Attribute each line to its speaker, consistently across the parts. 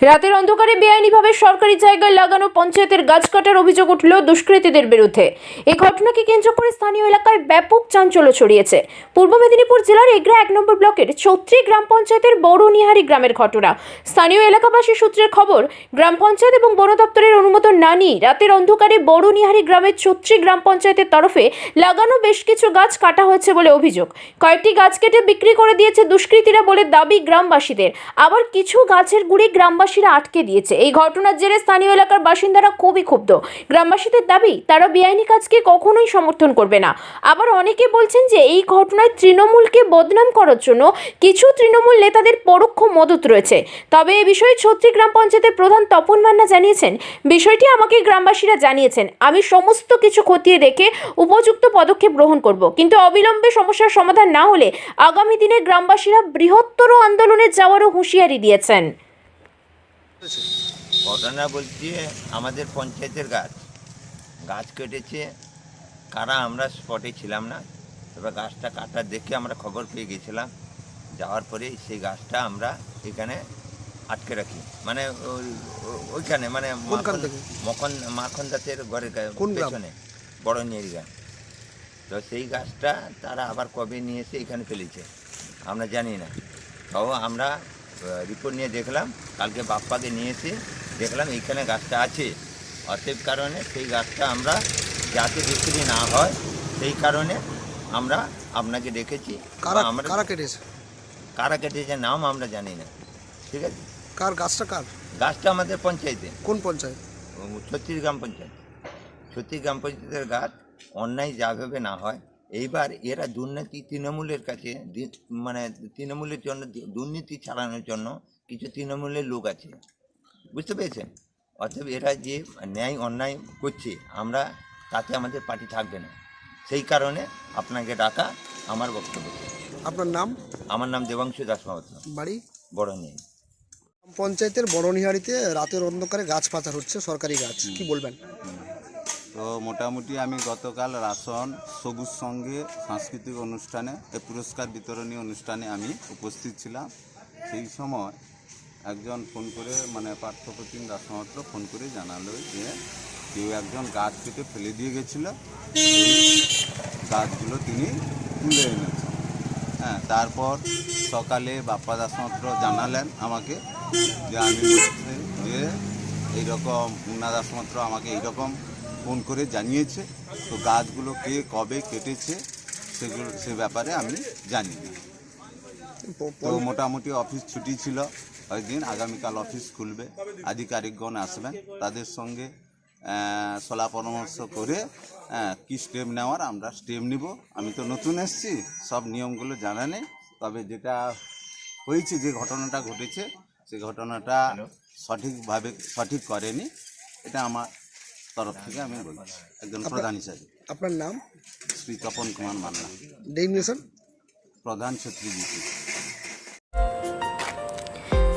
Speaker 1: রাতের অন্ধকারে বেআইনিভাবে সরকারি জায়গায় লাগানো পঞ্চায়েতের গাছ কাটার অভিযোগ উঠল দুষ্কৃতীদের বিরুদ্ধে। এই ঘটনাকে কেন্দ্র করে স্থানীয় এলাকায় ব্যাপক চাঞ্চল্য ছড়িয়েছে। পূর্ব মেদিনীপুর জেলার এগরা এক নম্বর ব্লকের চৌত্রি গ্রাম পঞ্চায়েতের বড় বড়নিহারি গ্রামের ঘটনা। স্থানীয় এলাকাবাসী সূত্রের খবর, গ্রাম পঞ্চায়েত এবং বন দপ্তরের অনুমোদন না নিয়ে রাতের অন্ধকারে বড় বড়নিহারি গ্রামের চৌত্রি গ্রাম পঞ্চায়েতের তরফে লাগানো বেশ কিছু গাছ কাটা হয়েছে বলে অভিযোগ। কয়েকটি গাছ কেটে বিক্রি করে দিয়েছে দুষ্কৃতীরা বলে দাবি গ্রামবাসীদের। আবার কিছু গাছের গুড়ি গ্রামবাসীরা আটকে দিয়েছে। এই ঘটনার জেরে স্থানীয় এলাকার বাসিন্দারা খুবই ক্ষুব্ধ। গ্রামবাসীদের দাবি, তারা বেআইনি কাজকে কখনোই সমর্থন করবে না। আবার অনেকে বলছেন যে, এই ঘটনায় তৃণমূলকে বদনাম করার জন্য কিছু তৃণমূল নেতাদের পরোক্ষ মদত রয়েছে। তবে এ বিষয়ে ছত্রিশ গ্রাম পঞ্চায়েতের প্রধান তপন মান্না জানিয়েছেন, বিষয়টি আমাকে গ্রামবাসীরা জানিয়েছেন। আমি সমস্ত কিছু খতিয়ে দেখে উপযুক্ত পদক্ষেপ গ্রহণ করব। কিন্তু অবিলম্বে সমস্যার সমাধান না হলে আগামী দিনে গ্রামবাসীরা বৃহত্তর আন্দোলনে যাওয়ারও হুঁশিয়ারি দিয়েছেন।
Speaker 2: ঘটনা বলছি আমাদের পঞ্চায়েতের গাছ। গাছ কেটেছে কারা আমরা স্পটে ছিলাম না। এবার গাছটা কাটা দেখে আমরা খবর পেয়ে গেছিলাম। যাওয়ার পরে সেই গাছটা আমরা এখানে আটকে রাখি। মানে ওই- ওইখানে মানে মাখন-? মখন দাসের ঘরের? পেছনে বড় নিয়ে গাছ তো সেই গাছটা তারা আবার কবে নিয়ে এসে এখানে ফেলেছে আমরা জানি না। তাও আমরা রিপোর্ট নিয়ে দেখলাম। কালকে বাপ্পাকে নিয়ে এসে দেখলাম এইখানে গাছটা আছে। অতএব কারণে সেই গাছটা আমরা যাতে বিক্রি না হয় সেই কারণে আমরা আপনাকে ডেকেছি
Speaker 3: কারা
Speaker 2: আমরা
Speaker 3: কারা কেটেছে?
Speaker 2: কারা কেটেছে নাম আমরা জানি না। ঠিক আছে?
Speaker 3: কার গাছটা কার?
Speaker 2: গাছটা আমাদের পঞ্চায়েতে
Speaker 3: কোন পঞ্চায়েত?
Speaker 2: ছত্রিশ গ্রাম পঞ্চায়েত। ছত্রিশ গ্রাম পঞ্চায়েতের গাছ অন্যায় যাভাবে না হয় এইবার এরা দুর্নীতি তৃণমূলের কাছে মানে তৃণমূলের জন্য দুর্নীতি চালানোর জন্য কিছু তৃণমূলের লোক আছে। বুঝতে পেরেছেন? অর্থাৎ এরা যে ন্যায় অন্যায় করছে আমরা তাতে আমাদের পার্টি থাকবে না। সেই কারণে আপনাকে ডাকা আমার বক্তব্য।
Speaker 3: আপনার নাম?
Speaker 2: আমার নাম দেবাংশু দাস
Speaker 3: বাড়ি?
Speaker 2: বড় নিয়ে
Speaker 3: পঞ্চায়েতের বড়নিহারিতে রাতের অন্ধকারে গাছ পাচার হচ্ছে সরকারি গাছ। কি বলবেন?
Speaker 4: তো মোটামুটি আমি গতকাল রাসন, সবুজ সঙ্গে সাংস্কৃতিক অনুষ্ঠানে এই পুরস্কার বিতরণী অনুষ্ঠানে আমি উপস্থিত ছিলাম। সেই সময় একজন ফোন করে মানে পার্থপ্রতিম দাসমাত্র ফোন করে জানালো যে, কেউ একজন গাছ কেটে ফেলে দিয়ে গেছিল। গাছগুলো তিনি তুলে এনেছেন। হ্যাঁ তারপর সকালে বাপ্পা দাসমাত্র জানালেন আমাকে যে, আমি যে, এইরকম মুন্না দাসমাত্র আমাকে এইরকম ফোন করে জানিয়েছে। তো গাছগুলো কে কবে কেটেছে সেগুলো সে ব্যাপারে আমি জানি না। তো মোটামুটি অফিস ছুটি ছিল কয়েকদিন আগামীকাল অফিস খুলবে। আধিকারিকগণ আসবেন তাদের সঙ্গে সলা পরামর্শ করে কি স্টেপ নেওয়ার আমরা স্টেপ নিব। আমি তো নতুন এসেছি সব নিয়মগুলো জানা নেই। তবে যেটা হয়েছে যে ঘটনাটা ঘটেছে সেই ঘটনাটা সঠিকভাবে সঠিক করেনি। এটা আমার তরফ থেকে আমি বলছি একজন প্রধান হিসাবে।
Speaker 3: আপনার নাম?
Speaker 4: শ্রী তপন কুমার মান্না।
Speaker 3: ডেজিগনেশন
Speaker 4: প্রধান ছত্রীজি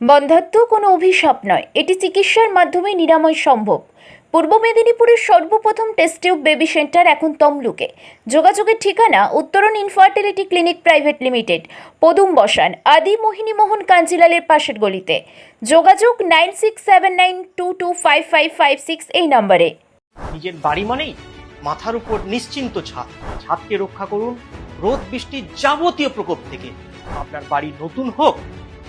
Speaker 1: বন্ধাত্ম কোনো অভিশাপ নয়। এটি চিকিৎসার মাধ্যমে নিরাময় সম্ভব। পূর্ব মেদিনীপুরের সর্বপ্রথম টেস্টিউব বেবি সেন্টার এখন তমলুকে। যোগাযোগের ঠিকানা উত্তরণ ইনফার্টিলিটি ক্লিনিক প্রাইভেট লিমিটেড পদুম বসান, আদি মোহিনী মোহন কাঞ্জিলালের পাশের গলিতে। যোগাযোগ nine six seven nine two two five five five six এই নম্বরে।
Speaker 5: নিজের বাড়ি মানেই মাথার উপর নিশ্চিন্ত ছাদ। ছাদকে রক্ষা করুন রোদ বৃষ্টির যাবতীয় প্রকোপ থেকে। আপনার বাড়ি নতুন হোক